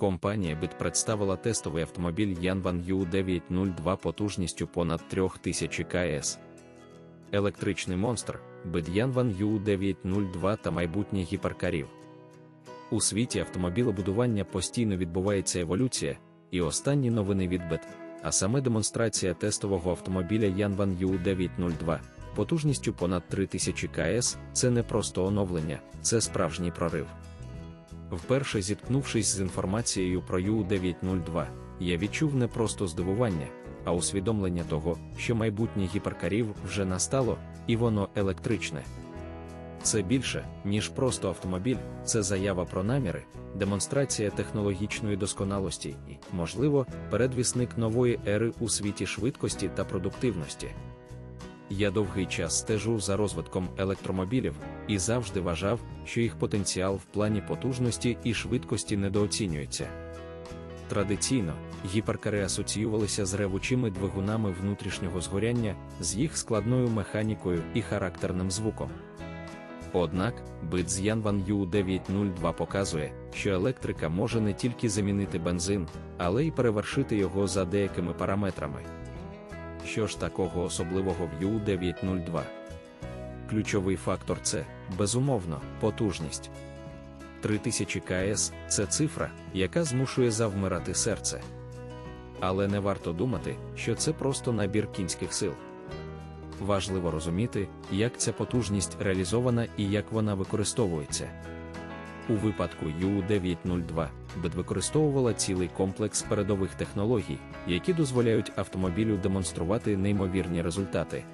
Компанія BIT представила тестовий автомобіль Yanvan U902 потужністю понад 3000 КС. Електричний монстр, BIT Yanvan U902 та майбутнє гіперкарів. У світі автомобілебудування постійно відбувається еволюція, і останні новини від BIT, а саме демонстрація тестового автомобіля Yanvan U902 потужністю понад 3000 КС це не просто оновлення, це справжній прорив. Вперше зіткнувшись з інформацією про U902, я відчув не просто здивування, а усвідомлення того, що майбутнє гіперкарів вже настало, і воно електричне. Це більше, ніж просто автомобіль, це заява про наміри, демонстрація технологічної досконалості і, можливо, передвісник нової ери у світі швидкості та продуктивності. Я довгий час стежу за розвитком електромобілів і завжди вважав, що їх потенціал в плані потужності і швидкості недооцінюється. Традиційно, гіперкари асоціювалися з ревучими двигунами внутрішнього згоряння, з їх складною механікою і характерним звуком. Однак, бит з Yanvan U902 показує, що електрика може не тільки замінити бензин, але й перевершити його за деякими параметрами. Що ж такого особливого в U902? Ключовий фактор це, безумовно, потужність. 3000 КС це цифра, яка змушує завмирати серце. Але не варто думати, що це просто набір кінських сил. Важливо розуміти, як ця потужність реалізована і як вона використовується. У випадку U902 БЕД використовувала цілий комплекс передових технологій, які дозволяють автомобілю демонструвати неймовірні результати.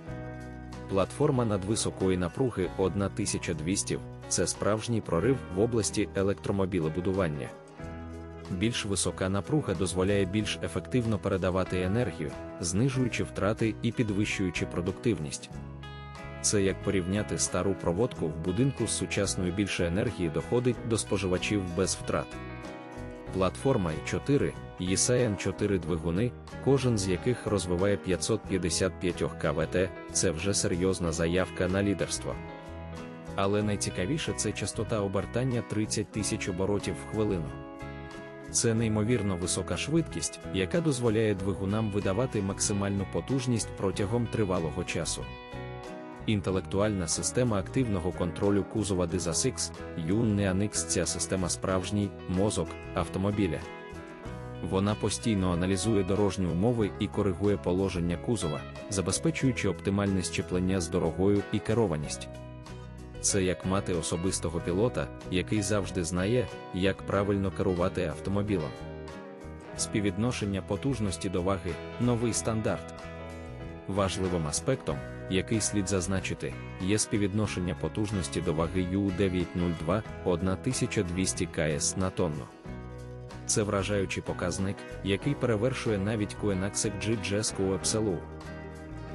Платформа надвисокої напруги 1200 це справжній прорив в області електромобілебудування. Більш висока напруга дозволяє більш ефективно передавати енергію, знижуючи втрати і підвищуючи продуктивність. Це як порівняти стару проводку в будинку з сучасною більше енергії доходить до споживачів без втрат. Платформа i4, ESIN 4 двигуни, кожен з яких розвиває 555 КВТ, це вже серйозна заявка на лідерство. Але найцікавіше це частота обертання 30 тисяч оборотів в хвилину. Це неймовірно висока швидкість, яка дозволяє двигунам видавати максимальну потужність протягом тривалого часу. Інтелектуальна система активного контролю кузова DISASX, UNEANX ця система справжній мозок автомобіля. Вона постійно аналізує дорожні умови і коригує положення кузова, забезпечуючи оптимальне щеплення з дорогою і керованість. Це як мати особистого пілота, який завжди знає, як правильно керувати автомобілем. Співвідношення потужності до ваги новий стандарт. Важливим аспектом, який слід зазначити, є співвідношення потужності до ваги U902 1200 КС на тонну. Це вражаючий показник, який перевершує навіть Koenigsegg GJ Epsilon.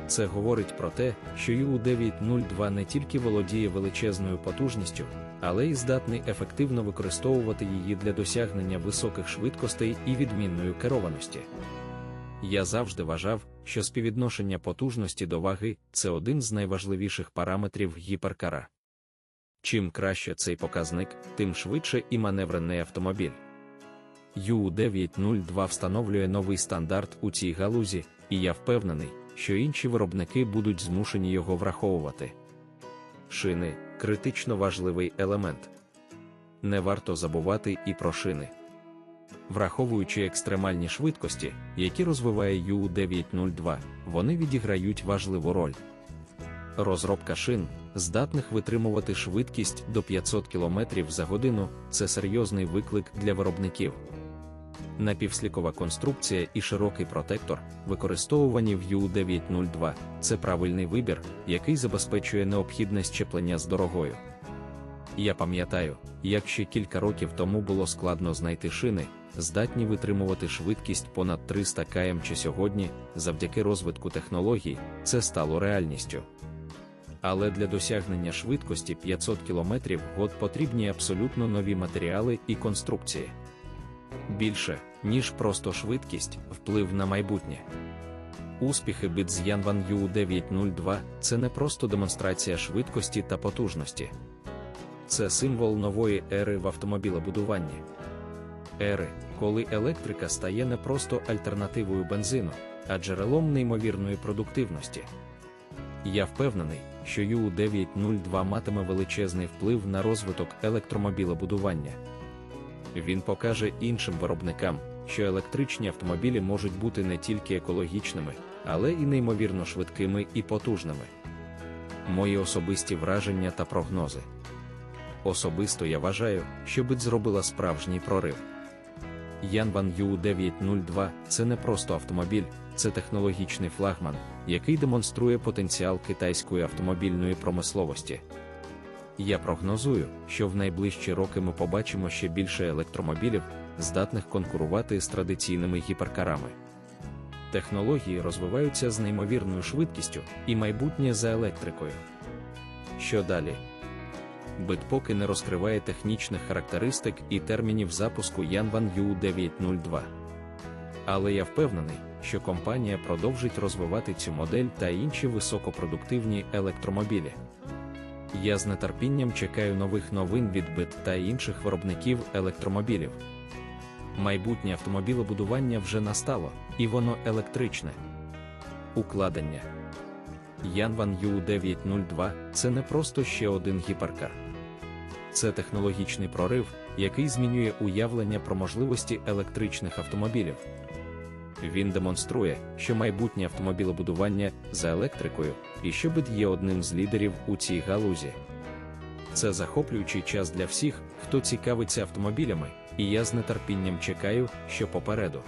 Це говорить про те, що U902 не тільки володіє величезною потужністю, але й здатний ефективно використовувати її для досягнення високих швидкостей і відмінної керованості. Я завжди вважав, що співвідношення потужності до ваги це один з найважливіших параметрів гіперкара. Чим краще цей показник, тим швидше і маневрений автомобіль. U902 встановлює новий стандарт у цій галузі, і я впевнений, що інші виробники будуть змушені його враховувати. Шини критично важливий елемент. Не варто забувати і про шини. Враховуючи екстремальні швидкості, які розвиває U902, вони відіграють важливу роль. Розробка шин, здатних витримувати швидкість до 500 км за годину, це серйозний виклик для виробників. Напівслікова конструкція і широкий протектор, використовувані в U902, це правильний вибір, який забезпечує необхідне щеплення з дорогою. Я пам'ятаю, як ще кілька років тому було складно знайти шини, здатні витримувати швидкість понад 300 км чи сьогодні, завдяки розвитку технологій, це стало реальністю. Але для досягнення швидкості 500 км год потрібні абсолютно нові матеріали і конструкції. Більше, ніж просто швидкість, вплив на майбутнє. Успіхи Yanvan U902 це не просто демонстрація швидкості та потужності. Це символ нової ери в автомобілебудуванні. ери, коли електрика стає не просто альтернативою бензину, а джерелом неймовірної продуктивності. Я впевнений, що ю-902 матиме величезний вплив на розвиток електромобілебудування. Він покаже іншим виробникам, що електричні автомобілі можуть бути не тільки екологічними, але і неймовірно швидкими і потужними. Мої особисті враження та прогнози. Особисто я вважаю, що бит зробила справжній прорив. Янван Ю902 це не просто автомобіль, це технологічний флагман, який демонструє потенціал китайської автомобільної промисловості. Я прогнозую, що в найближчі роки ми побачимо ще більше електромобілів, здатних конкурувати з традиційними гіперкарами. Технології розвиваються з неймовірною швидкістю і майбутнє за електрикою. Що далі? Бит поки не розкриває технічних характеристик і термінів запуску Yanvan U902. Але я впевнений, що компанія продовжить розвивати цю модель та інші високопродуктивні електромобілі. Я з нетерпінням чекаю нових новин від бит та інших виробників електромобілів. Майбутнє автомобілебудування вже настало, і воно електричне. Укладення Yanvan U902 це не просто ще один гіперкар. Це технологічний прорив, який змінює уявлення про можливості електричних автомобілів. Він демонструє, що майбутнє автомобілебудування за електрикою і що бит є одним з лідерів у цій галузі. Це захоплюючий час для всіх, хто цікавиться автомобілями, і я з нетерпінням чекаю, що попереду.